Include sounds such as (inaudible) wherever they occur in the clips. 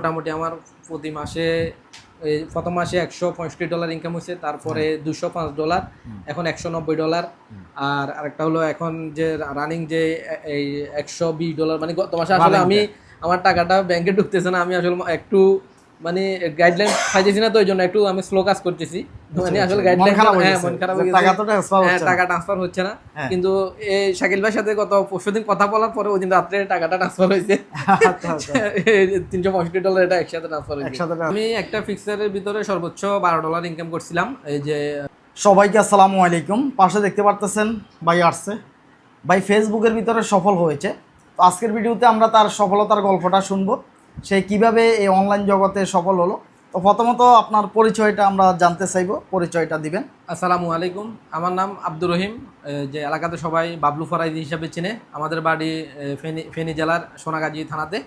মোটামুটি আমার প্রতি মাসে এই প্রথম মাসে একশো পঁয়ষট্টি ডলার ইনকাম হয়েছে তারপরে দুশো পাঁচ ডলার এখন একশো নব্বই ডলার। আর আরেকটা হলো এখন যে রানিং যে এই একশো বিশ ডলার মানে গত মাসে আসলে আমি আমার টাকাটা ব্যাংকে ঢুকতেছে না আমি আসলে একটু মানে গাইডলাইন পাইতেছি না তো ওই জন্য একটু আমি স্লো কাজ করতেছি। মানে আসলে গাইডলাইন হ্যাঁ মন খারাপ হয়ে গেছে। টাকা তো transfer হ্যাঁ হচ্ছে না। টাকা ট্রান্সফার হচ্ছে না। হ্যাঁ। কিন্তু এই শাকিল ভাইয়ের সাথে গত পরশু দিন কথা বলার পরে ওই দিন রাত্রে টাকাটা ট্রান্সফার হয়েছে। আচ্ছা আচ্ছা। তিনশো পঁয়ষট্টি ডলার এটা একসাথে ট্রান্সফার হয়েছে। আমি একটা ফিক্সারের ভিতরে সর্বোচ্চ বারো ডলার ইনকাম করছিলাম। এই যে সবাইকে আসসালামু আলাইকুম। পাশে দেখতে পারতেছেন ভাই আসছে। ভাই ফেসবুকের ভিতরে সফল হয়েছে। তো আজকের ভিডিওতে আমরা তার সফলতার গল্পটা শুনব। সে কীভাবে এই অনলাইন জগতে সফল হলো? তো প্রথমত আপনার পরিচয়টা আমরা জানতে চাইব পরিচয়টা দিবেন। আসসালামু আলাইকুম। আমার নাম আব্দুর রহিম যে এলাকাতে সবাই বাবলু ফরাইজি হিসাবে চিনে। আমাদের বাড়ি ফেনী ফেনী জেলার সোনাগাজী থানাতে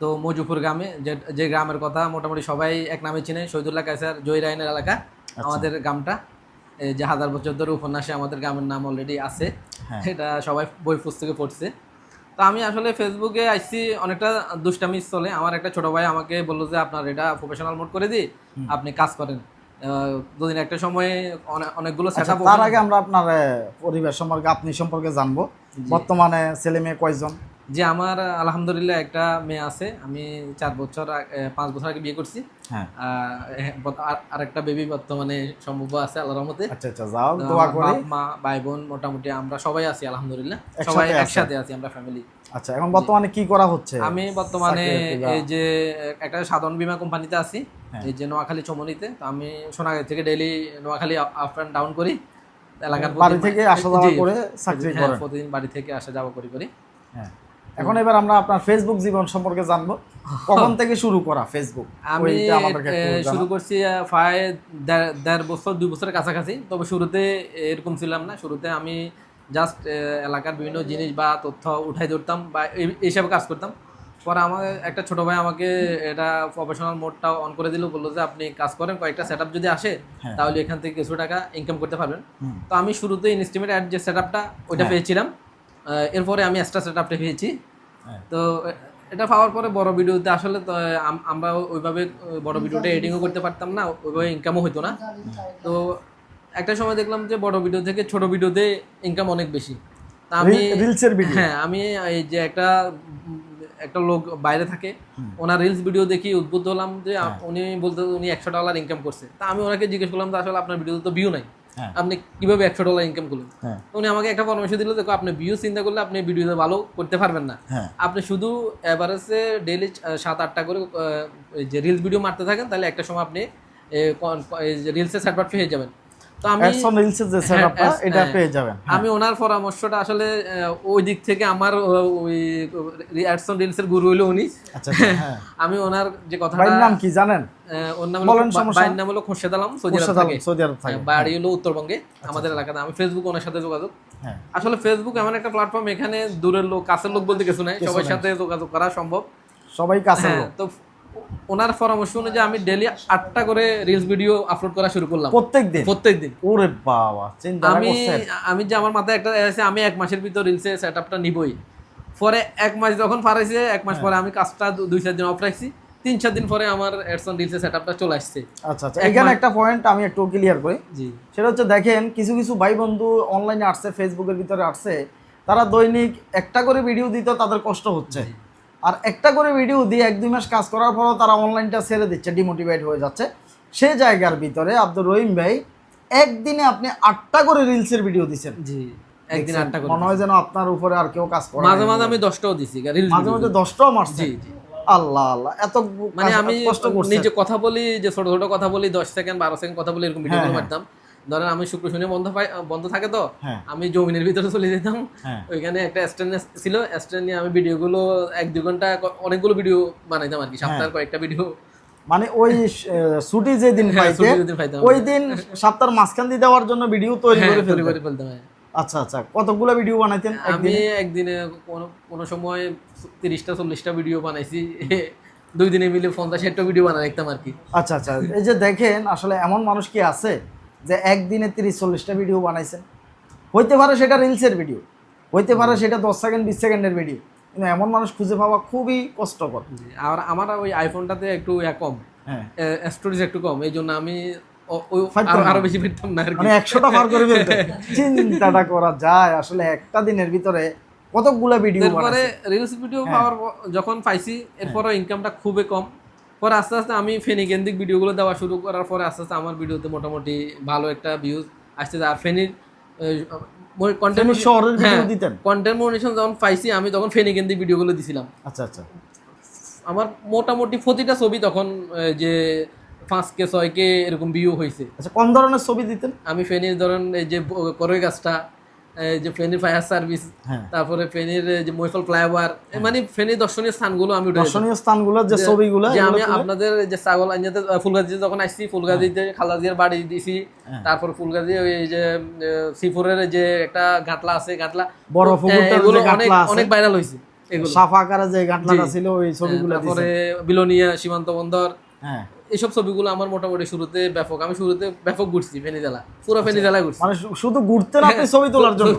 তো মজুপুর গ্রামে যে যে গ্রামের কথা মোটামুটি সবাই এক নামে চিনে শহীদুল্লাহ কায়সার জয়রাইনের এলাকা আমাদের গ্রামটা। যে হাজার বছর ধরে উপন্যাসে আমাদের গ্রামের নাম অলরেডি আছে। হ্যাঁ। এটা সবাই বই পুস্তকে পড়ছে। তো আমি আসলে ফেসবুকে আসছি অনেকটা দুষ্টামি চলে। আমার একটা ছোট ভাই আমাকে বলল যে আপনার এটা প্রফেশনাল মোড করে দিই আপনি কাজ করেন। দুদিন একটা সময়ে অনেকগুলো আচ্ছা, তার আগে আমরা আপনার পরিবেশ পরিবার সম্পর্কে আপনি সম্পর্কে জানব। বর্তমানে ছেলে মেয়ে কয়জন? যে আমার আলহামদুলিল্লাহ একটা মেয়ে আছে। আমি চার বছর পাঁচ বছর আগে বিয়ে করছি। হ্যাঁ। আর একটা বেবি বর্তমানে সম্ভব আছে আল্লাহর রহমতে। আচ্ছা আচ্ছা যাও দোয়া করি। মা ভাই বোন মোটামুটি আমরা সবাই আছি আলহামদুলিল্লাহ। সবাই একসাথে আছি আমরা ফ্যামিলি আচ্ছা এখন বর্তমানে কি করা হচ্ছে? আমি বর্তমানে এই যে একটা সাধারণ বীমা কোম্পানিতে আছি। হ্যাঁ। এই যে নোয়াখালী চমনিতে। তো আমি সোনাগাড়ি থেকে daily Noakhali up and down করি। এলাকার বাড়ি থেকে আসা যাওয়া করে চাকরি হ্যাঁ, করেন প্রতিদিন বাড়ি থেকে আসা যাওয়া করি করি। হ্যাঁ। এখন এবার আমরা আপনার ফেসবুক জীবন সম্পর্কে জানব। কখন থেকে শুরু করা ফেসবুক আমি। শুরু করছি প্রায় দেড়- বছর দুই বছরের কাছাকাছি। তবে শুরুতে এরকম ছিলাম না। শুরুতে আমি জাস্ট এলাকার বিভিন্ন জিনিস বা তথ্য উঠাই ধরতাম বা এইসব কাজ করতাম। পরে আমার একটা ছোট ভাই আমাকে এটা প্রফেশনাল মোডটা অন করে দিল। বলল যে আপনি কাজ করেন কয়েকটা সেট যদি আসে হ্যাঁ। তাহলে এখান থেকে কিছু টাকা ইনকাম করতে পারবেন। তো আমি শুরুতে ইনস্টিমেট অ্যাড যে সেট আপটা ওইটা হ্যাঁ। পেয়েছিলাম। এরপরে আমি এক্সট্রা সেট আপটা পেয়েছি। হ্যাঁ। তো এটা পাওয়ার পরে বড় ভিডিওতে আসলে তো আমরা ওইভাবে বড় ভিডিওটা এডিংও করতে পারতাম না ওইভাবে ইনকামও হতো না। তো একটা সময় দেখলাম যে বড় ভিডিও থেকে ছোট ভিডিওতে ইনকাম অনেক বেশি। তা আমি রিলসের ভিডিও হ্যাঁ আমি এই যে একটা একটা লোক বাইরে থাকে ওনার রিলস ভিডিও দেখি উদ্বুদ্ধ হলাম যে হ্যাঁ। উনি বলতে উনি একশো ডলার ইনকাম করছে। তা আমি ওনাকে জিজ্ঞেস করলাম যে আসলে আপনার ভিডিওতে তো ভিউ নাই? হ্যাঁ। আপনি কীভাবে একশো ডলার ইনকাম করলেন? হ্যাঁ। উনি আমাকে একটা পরামর্শ দিল দেখো আপনি ভিউ চিন্তা করলে আপনি ভিডিওতে ভালো করতে পারবেন না। হ্যাঁ। আপনি শুধু এভারেজে ডেলি সাত আটটা করে যে রিলস ভিডিও মারতে থাকেন তাহলে একটা সময় আপনি রিলসে সার্টিফিকেট পেয়ে যাবেন। তো আমি যে সেটআপটা হ্যাঁ, এটা হ্যাঁ। পেয়ে যাবেন। আমি ওনার পরামর্শটা আসলে ওই দিক থেকে আমার ওই অ্যাডসন রিলসের গুরু উনি। আচ্ছা আচ্ছা, হ্যাঁ। (laughs) আমি ওনার যে কথাটা ভাইয়ের নাম কি জানেন? ওর নাম বলেন, হলো সমস্যা। নাম হলো খোরশেদ আলম সৌদি আরব থাকে। সৌদি আরব থাকে। হ্যাঁ, বাড়ি হলো উত্তরবঙ্গে আমাদের এলাকাতে। আমি ফেসবুক ওনার সাথে যোগাযোগ। হ্যাঁ। আসলে ফেসবুক এমন একটা প্ল্যাটফর্ম এখানে দূরের লোক কাছের লোক বলতে কিছু নাই। সবার সাথে যোগাযোগ করা সম্ভব। সবাই কাছে হ্যাঁ তো ওনার পরামর্শ অনুযায়ী আমি ডেলি আটটা করে রিলস ভিডিও আপলোড করা শুরু করলাম। প্রত্যেক দিন প্রত্যেক দিন ওরে বাবা চিন্তা আমি আমি যে আমার মাথায় একটা আছে আমি এক মাসের ভিতর রিলসে সেট আপটা নিবই। পরে এক মাস যখন পারাইছে এক মাস পরে আমি কাজটা দুই চার দিন অফ রাখছি। তিন চার দিন পরে আমার এডসন রিলসের সেট আপটা চলে আসছে। আচ্ছা আচ্ছা। এখানে একটা পয়েন্ট আমি একটু ক্লিয়ার করি। জি। সেটা হচ্ছে দেখেন কিছু কিছু ভাই বন্ধু অনলাইনে আসছে ফেসবুকের ভিতরে আসছে তারা দৈনিক একটা করে ভিডিও দিতে তাদের কষ্ট হচ্ছে। আর একটা করে ভিডিও দিয়ে এক দুই মাস কাজ করার পরও তারা অনলাইনটা ছেড়ে দিচ্ছে ডিমোটিভেট হয়ে যাচ্ছে। সে জায়গার ভিতরে আব্দুর রহিম ভাই একদিনে আপনি আটটা করে রিলসের ভিডিও দিচ্ছেন। জি একদিন আটটা করে মনে হয় যেন আপনার উপরে আর কেউ কাজ করে মাঝে মাঝে আমি দশটাও দিছি মাঝে মাঝে দশটাও মারছে জি আল্লাহ আল্লাহ এত মানে আমি নিজে কথা বলি যে ছোট ছোট কথা বলি দশ সেকেন্ড বারো সেকেন্ড কথা বলি এরকম ভিডিও হ্যাঁ, হ্যাঁ। মারতাম। ধরেন আমি শুক্র শনি বন্ধ পাই বন্ধ থাকে তো হ্যাঁ। আমি জমিনের ভিতরে চলে যেতাম। হ্যাঁ। ওইখানে একটা স্ট্যান্ড ছিল স্ট্যান্ড নিয়ে আমি ভিডিওগুলো এক দুই ঘণ্টা অনেকগুলো ভিডিও বানাইতাম আর কি সপ্তাহের কয়েকটা ভিডিও মানে ওই ছুটি যে দিন হ্যাঁ, পাইতে। ওই দিন সপ্তাহের মাঝখান দিয়ে দেওয়ার জন্য ভিডিও তৈরি হ্যাঁ করে ফেলতাম হ্যাঁ। আচ্ছা আচ্ছা কতগুলো ভিডিও বানাইতেন আমি একদিনে? কোনো কোনো সময় তিরিশটা চল্লিশটা ভিডিও বানাইছি। দুই দিনে মিলে পঞ্চাশ ষাটটা ভিডিও বানাই রাখতাম আর কি। আচ্ছা আচ্ছা এই যে দেখেন আসলে এমন মানুষ কি আছে? যে একদিনে তিরিশ চল্লিশটা ভিডিও বানাইছেন। হইতে পারে সেটা রিলসের ভিডিও হইতে পারে সেটা দশ সেকেন্ড বিশ সেকেন্ডের ভিডিও কিন্তু এমন মানুষ খুঁজে পাওয়া খুবই কষ্টকর। আর আমার ওই আইফোনটাতে একটু কম। হ্যাঁ। স্টোরেজ একটু কম এই জন্য আমি আরো-? বেশি ফিরতাম না মানে একশোটা পার করে (laughs) চিন্তাটা করা যায়। আসলে একটা দিনের ভিতরে কতগুলা ভিডিও রিলস ভিডিও হ্যাঁ। পাওয়ার যখন পাইছি এরপরে ইনকামটা খুবই কম। পরে আস্তে আস্তে আমি ফেনি কেন্দ্রিক ভিডিওগুলো দেওয়া শুরু করার পরে আস্তে আস্তে আমার ভিডিওতে মোটামুটি ভালো একটা ভিউজ আসছে। আর ফেনির কন্টেন্ট হ্যাঁ। দিতেন? কন্টেন্ট মনিটেশন যখন পাইছি আমি তখন ফেনিকেন্দ্রিক ভিডিওগুলো দিছিলাম। আচ্ছা আচ্ছা। আমার মোটামুটি প্রতিটা ছবি তখন যে পাঁচ কে ছয় কে এরকম ভিউ হয়েছে আচ্ছা কোন ধরনের ছবি দিতেন? আমি ফেনীর ধরেন এই যে করই গাছটা যে ফেনীর ফায়ার সার্ভিস হ্যাঁ। তারপরে ফেনীর যে মৈফল ফ্লাইওভার মানে ফেনীর দর্শনীয় স্থানগুলো আমি দর্শনীয় স্থানগুলোর যে ছবিগুলো যে আমি আপনাদের যে ছাগল আইনাতে ফুলগাজিতে যখন আসছি ফুলগাজিতে খালাজিয়ার বাড়ি দিছি হ্যাঁ। তারপর ফুলগাজি ওই যে সিফুরের যে একটা ঘাটলা আছে ঘাটলা বড় এগুলো অনেক অনেক ভাইরাল হয়েছে এগুলো। সাফা যে ঘাটলাটা ছিল ওই ছবিগুলো তারপরে বিলোনিয়া সীমান্ত বন্দর হ্যাঁ। এইসব ছবিগুলো আমার মোটামুটি শুরুতে ব্যাপক আমি শুরুতে ব্যাপক ঘুরছি ফেনী জেলা পুরো ফেনী জেলায় ঘুরছি। মানে শুধু ঘুরতেন আপনি ছবি তোলার জন্য?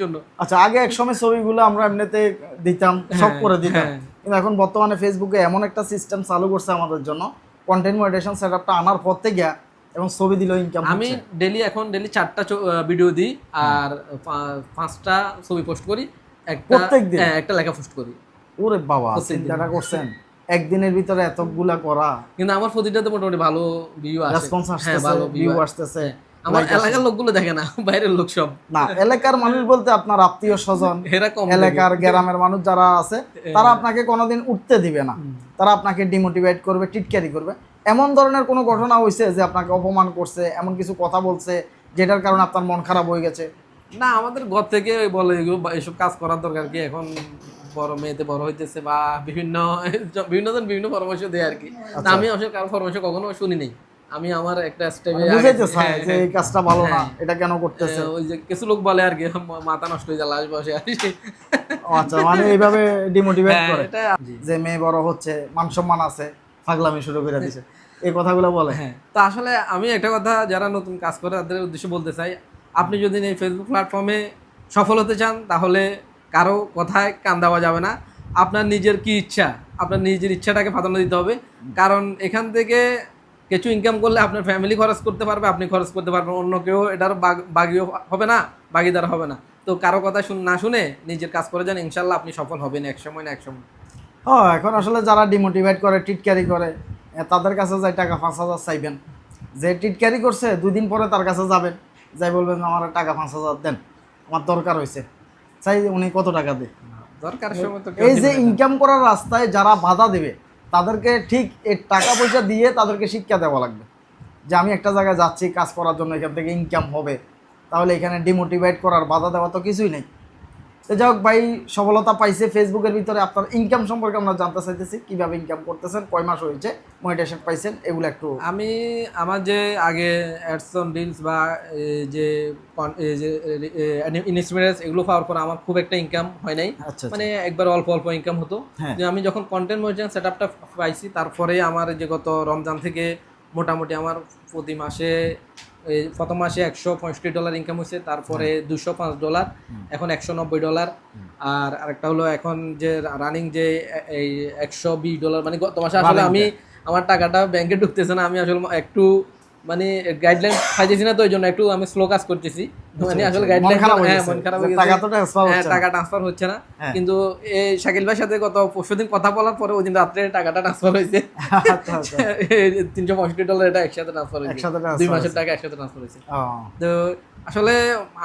জন্য। আচ্ছা আগে এক সময় ছবিগুলো আমরা এমনিতে দিতাম সব করে দিতাম। হ্যাঁ। কিন্তু এখন বর্তমানে ফেসবুকে এমন একটা সিস্টেম চালু করছে আমাদের জন্য কন্টেন্ট মনিটেশন সেটআপটা আনার পর থেকে এবং ছবি দিলেও ইনকাম আমি ডেলি এখন ডেলি চারটা ভিডিও দিই আর পাঁচটা ছবি পোস্ট করি একটা? হ্যাঁ, একটা লেখা পোস্ট করি। ওরে বাবা চিন্তাটা করছেন? একদিনের ভিতরে এতগুলা করা। কিন্তু আমার প্রতিটাতে মোটামুটি ভালো ভিউ আসে। রেসপন্স হ্যাঁ ভালো ভিউ ভিউ আসতেছে। আমার এলাকার লোকগুলো দেখে না বাইরের লোক সব। না এলাকার মানুষ বলতে আপনার আত্মীয় স্বজন (laughs) এলাকার গ্রামের মানুষ যারা আছে তারা আপনাকে কোনোদিন উঠতে দিবে না। তারা আপনাকে ডিমোটিভেট করবে টিটকারি করবে। এমন ধরনের কোনো ঘটনা হয়েছে যে আপনাকে অপমান করছে এমন কিছু কথা বলছে যেটার কারণে আপনার মন খারাপ হয়ে গেছে? না আমাদের ঘর থেকে বলে এসব কাজ করার দরকার কি? এখন বড় মেয়েতে বড় হইতেছে বা বিভিন্ন বিভিন্ন জন বিভিন্ন পরামর্শ দেয় আর কি। আমি আসলে কারও পরামর্শ কখনো শুনি নাই। আমি আমার একটা স্টেপে মানে বুঝাইতে চায় যে এই কাজটা ভালো না এটা কেন করতেছে? ওই যে কিছু লোক বলে আর কি মাথা নষ্ট হয়ে যায় লাশ বসে আর আচ্ছা মানে এইভাবে ডিমোটিভেট হ্যাঁ, করে। যে মেয়ে বড় হচ্ছে মান সম্মান আছে পাগলামি শুরু করে দিছে। এই কথাগুলো বলে। হ্যাঁ তো আসলে আমি একটা কথা যারা নতুন কাজ করে তাদের উদ্দেশ্যে বলতে চাই আপনি যদি এই ফেসবুক প্ল্যাটফর্মে সফল হতে চান তাহলে কারও কথায় কান দেওয়া যাবে না। আপনার নিজের কি ইচ্ছা, আপনার নিজের ইচ্ছাটাকে প্রাধান্য দিতে হবে। কারণ এখান থেকে কিছু ইনকাম করলে আপনার ফ্যামিলি খরচ করতে পারবে, আপনি খরচ করতে পারবেন, অন্য কেউ এটার বাগ- বাগিও হবে না, বাগিদার হবে না। তো কারও কথা শুন, না শুনে নিজের কাজ করে যান ইনশাল্লাহ আপনি সফল হবেন এক সময় না এক সময়। হ্যাঁ এখন আসলে যারা ডিমোটিভেট করে, টিটকারি করে তাদের কাছে যাই টাকা পাঁচ হাজার চাইবেন। যে টিটকারি করছে দুই দিন পরে তার কাছে যাবেন। যাই বলবেন, আমার টাকা পাঁচ হাজার দেন, আমার দরকার হয়েছে। চাই উনি কত টাকা দেয়? দরকার সময় তো এই যে ইনকাম করার রাস্তায় যারা বাধা দেবে তাদেরকে ঠিক এই টাকা পয়সা দিয়ে তাদেরকে শিক্ষা দেওয়া লাগবে। যে আমি একটা জায়গায় যাচ্ছি কাজ করার জন্য এখান থেকে ইনকাম হবে তাহলে এখানে ডিমোটিভেট করার বাধা দেওয়া তো কিছুই নেই। তো যাই হোক ভাই সফলতা পাইছে ফেসবুকের ভিতরে। আপনার ইনকাম সম্পর্কে আমরা জানতে চাইতেছি কীভাবে ইনকাম করতেছেন কয় মাস হয়েছে মনিটেশন পাইছেন এগুলো একটু আমি আমার যে আগে অ্যাডসন রিলস বা যে ইনস্ট্রুমেন্টস এগুলো পাওয়ার পর আমার খুব একটা ইনকাম হয় নাই। আচ্ছা মানে একবার অল্প অল্প ইনকাম হতো। হ্যাঁ। যে আমি যখন কন্টেন্ট মনিটরিং সেটআপটা পাইছি তারপরে আমার যে গত রমজান থেকে মোটামুটি আমার প্রতি মাসে প্রথম মাসে একশো পঁয়ষট্টি ডলার ইনকাম হয়েছে তারপরে দুশো পাঁচ ডলার এখন একশো নব্বই ডলার। আর আরেকটা হলো এখন যে রানিং যে এই একশো বিশ ডলার মানে গত মাসে আসলে আমি আমার টাকাটা ব্যাংকে ঢুকতেছে না আমি আসলে একটু মানে গাইডলাইন পাইতেছি না তো ওই জন্য একটু আমি স্লো কাজ করতেছি। মানে আসলে গাইডলাইন হ্যাঁ মন খারাপ হয়ে টাকা গেছে তো transfer হ্যাঁ হচ্ছে না। টাকা ট্রান্সফার হচ্ছে না। হ্যাঁ। কিন্তু এই শাকিল ভাইয়ের সাথে গত পরশুদিন কথা বলার পরে ওই দিন রাত্রে টাকাটা ট্রান্সফার হয়েছে। আচ্ছা আচ্ছা। তিনশো পঁয়ষট্টি ডলার এটা একসাথে ট্রান্সফার হয়েছে। দুই মাসের টাকা একসাথে ট্রান্সফার হয়েছে। তো আসলে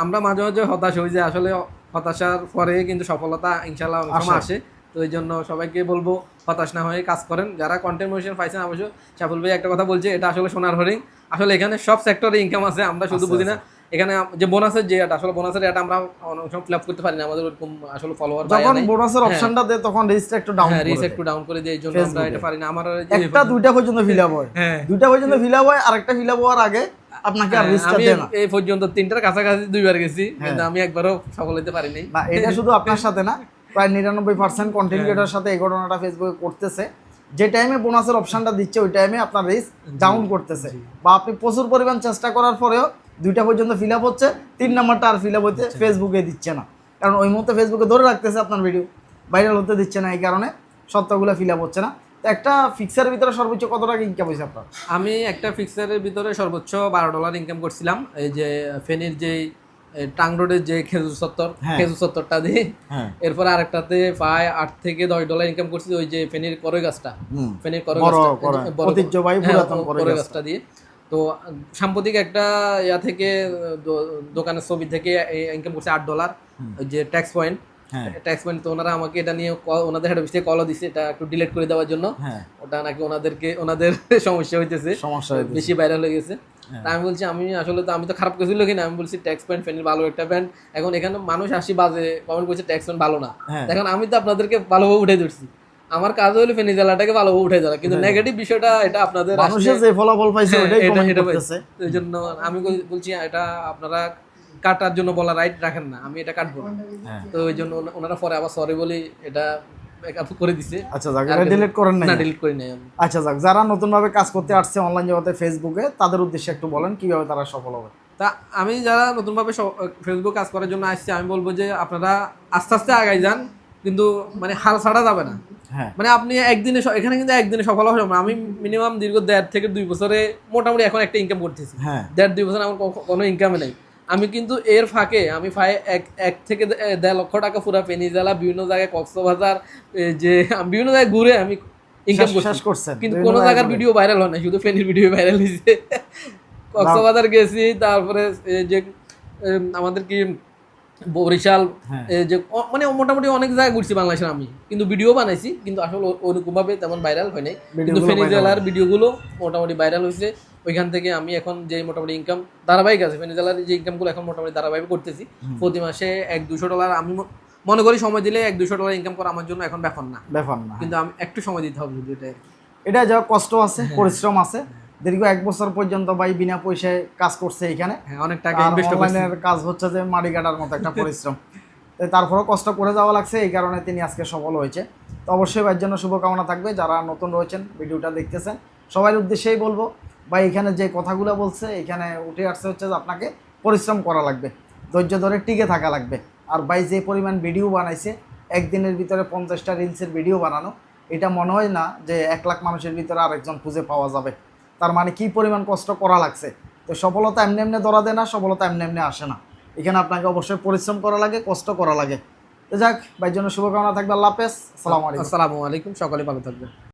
আমরা মাঝে মাঝে হতাশ হই যে আসলে হতাশার পরে কিন্তু সফলতা ইনশাল্লাহ অনেক সময় আসে। তো এই জন্য সবাইকে বলব হতাশ না হয়ে কাজ করেন। যারা কন্টেন্ট মোশন পাইছেন অবশ্য সাফল ভাই একটা কথা বলছে এটা আসলে সোনার হরিং আসলে এখানে সব সেক্টরে ইনকাম আছে আমরা শুধু বুঝি না। এখানে যে বোনাসের যে আসলে বোনাসের এটা আমরা অনেক সময় ফিল আপ করতে পারি না আমাদের ওরকম আসলে ফলোয়ার যখন বোনাসের অপশনটা দেয় তখন রেজিস্টার একটু ডাউন হ্যাঁ রিস একটু ডাউন করে দিয়ে এই জন্য আমরা এটা পারি না। আমার একটা দুইটা পর্যন্ত ফিল আপ হয়। হ্যাঁ। দুইটা পর্যন্ত ফিল আপ হয় আরেকটা ফিল আপ হওয়ার আগে আপনাকে আর হ্যাঁ, রেজিস্টার দেয় না। এই পর্যন্ত তিনটার কাছাকাছি দুইবার গেছি হ্যাঁ। কিন্তু আমি একবারও সফল হতে পারিনি। না এটা শুধু আপনার সাথে না প্রায় নিরানব্বই পার্সেন্ট কন্টেন্ট ক্রিয়েটার সাথে এই ঘটনাটা ফেসবুকে করতেছে যে টাইমে বোনাসের অপশানটা দিচ্ছে ওই টাইমে আপনার রেস ডাউন করতেছে। বা আপনি প্রচুর পরিমাণ চেষ্টা করার পরেও দুইটা পর্যন্ত ফিল আপ হচ্ছে তিন নাম্বারটা আর ফিল আপ হচ্ছে ফেসবুকে দিচ্ছে না। কারণ ওই মুহূর্তে ফেসবুকে ধরে রাখতেছে আপনার ভিডিও ভাইরাল হতে দিচ্ছে না এই কারণে সত্যগুলো ফিল আপ হচ্ছে না। তো একটা ফিক্সারের ভিতরে সর্বোচ্চ কত টাকা ইনকাম হয়েছে আপনার? আমি একটা ফিক্সারের ভিতরে সর্বোচ্চ বারো ডলার ইনকাম করছিলাম। এই যে ফেনীর যে টাং রোডের যে খেজুর সত্তর হ্যাঁ। খেজুর চত্বরটা দিয়ে হ্যাঁ। এরপর আরেকটাতে প্রায় আট থেকে দশ ডলার ইনকাম করছি ওই যে ফেনীর করই গাছটা। ফেনির করই করই, হ্যাঁ, করই করই গাছটা। গাছটা দিয়ে। তো সাম্প্রতিক একটা ইয়া থেকে দোকানের ছবি থেকে ইনকাম করছে আট ডলার ওই যে ট্যাক্স পয়েন্ট ট্যাক্স পয়েন্ট তো ওনারা আমাকে এটা নিয়ে ওনাদের হেড অফিস থেকে কলও দিছে এটা একটু ডিলিট করে দেওয়ার জন্য। হ্যাঁ। ওটা নাকি ওনাদেরকে ওনাদের (laughs) সমস্যা হইতেছে। সমস্যা বেশি ভাইরাল হয়ে গেছে। হ্যাঁ। আমি বলছি আমি আসলে তো আমি তো খারাপ কিছু লোক না আমি বলছি ট্যাক্স প্যান্ট ফ্যানের ভালো একটা প্যান্ট এখন এখানে মানুষ আসি বাজে কমেন্ট করছে ট্যাক্স প্যান্ট ভালো না। হ্যাঁ। এখন আমি তো আপনাদেরকে ভালোভাবে উঠে ধরছি। আমার কাজ হলো ফেনি জেলাটাকে ভালোভাবে উঠে ধরা। কিন্তু নেগেটিভ বিষয়টা এটা আপনাদের মানুষের যে ফলাফল পাইছে ওটাই কমেন্ট করতেছে। এই জন্য আমি বলছি এটা আপনারা কাটার জন্য বলা রাইট রাখেন না আমি এটা কাটবো না। হ্যাঁ। তো ওই জন্য ওনারা পরে আবার সরি বলি এটা করে দিছে। আচ্ছা যাক এটা ডিলিট করেন নাই না ডিলিট করি নাই আমি। আচ্ছা যাক যারা নতুনভাবে কাজ করতে আসছে অনলাইন জগতে ফেসবুকে তাদের উদ্দেশ্যে একটু বলেন কীভাবে তারা সফল হবে? তা আমি যারা নতুনভাবে ফেসবুক কাজ করার জন্য আসছি আমি বলব যে আপনারা আস্তে আস্তে আগাই যান কিন্তু মানে হাল ছাড়া যাবে না। হ্যাঁ। মানে আপনি একদিনে এখানে কিন্তু একদিনে সফল হওয়া। আমি মিনিমাম দীর্ঘ দেড় থেকে দুই বছরে মোটামুটি এখন একটা ইনকাম করতেছি। হ্যাঁ। দেড় দুই বছর আমার কোনো ইনকামে নেই। আমি কিন্তু এর ফাঁকে আমি এক এক থেকে দেড় লক্ষ টাকা পুরো পেনি জেলা বিভিন্ন জায়গায় কক্সবাজার যে বিভিন্ন জায়গায় ঘুরে আমি ইনকাম করছি। কিন্তু কোনো জায়গার ভিডিও ভাইরাল হয় না শুধু ফেনীর ভিডিও ভাইরাল হয়েছে কক্সবাজার গেছি তারপরে যে আমাদের কি বরিশাল হ্যাঁ। যে মানে মোটামুটি অনেক জায়গায় ঘুরছি বাংলাদেশের আমি। কিন্তু ভিডিও বানাইছি কিন্তু আসলে ওরকমভাবে তেমন ভাইরাল হয় নাই। কিন্তু ফেনী জেলার ভিডিওগুলো মোটামুটি ভাইরাল হয়েছে ওইখান থেকে আমি এখন যে মোটামুটি ইনকাম ধারাবাহিক আছে ফেনী যে ইনকামগুলো এখন মোটামুটি ধারাবাহিক করতেছি প্রতি মাসে এক দুশো ডলার আমি মনে করি সময় দিলে এক দুশো ডলার ইনকাম করা আমার জন্য এখন ব্যাপার না। ব্যাপার না। কিন্তু আমি একটু সময় দিতে হবে যদি এটা এটা যা কষ্ট আছে পরিশ্রম আছে। দীর্ঘ এক বছর পর্যন্ত ভাই বিনা পয়সায় কাজ করছে এখানে হ্যাঁ অনেক টাকা ইনভেস্ট কাজ হচ্ছে যে মাটি কাটার মতো একটা পরিশ্রম। তারপরেও কষ্ট করে যাওয়া লাগছে এই কারণে তিনি আজকে সফল হয়েছে। তো অবশ্যই ভাইয়ের জন্য শুভকামনা থাকবে যারা নতুন রয়েছেন ভিডিওটা দেখতেছেন সবার উদ্দেশ্যেই বলব ভাই এখানে যে কথাগুলো বলছে, এখানে উঠে আসছে হচ্ছে যে আপনাকে পরিশ্রম করা লাগবে, ধৈর্য ধরে টিকে থাকা লাগবে। আর ভাই যে পরিমাণ ভিডিও বানাইছে, একদিনের ভিতরে পঞ্চাশটা রিলসের ভিডিও বানানো, এটা মনে হয় না যে এক লাখ মানুষের ভিতরে আরেকজন খুঁজে পাওয়া যাবে। তার মানে কি পরিমাণ কষ্ট করা লাগছে? তো সফলতা এমনি এমনি ধরা দেয় না, সফলতা এমনি এমনি আসে না। এখানে আপনাকে অবশ্যই পরিশ্রম করা লাগে, কষ্ট করা লাগে। তো যাক, ভাইয়ের জন্য শুভকামনা থাকবে, আল্লাহ হাফেজ। আসসালামু আলাইকুম। আসসালামু আলাইকুম, সকলে ভালো থাকবেন।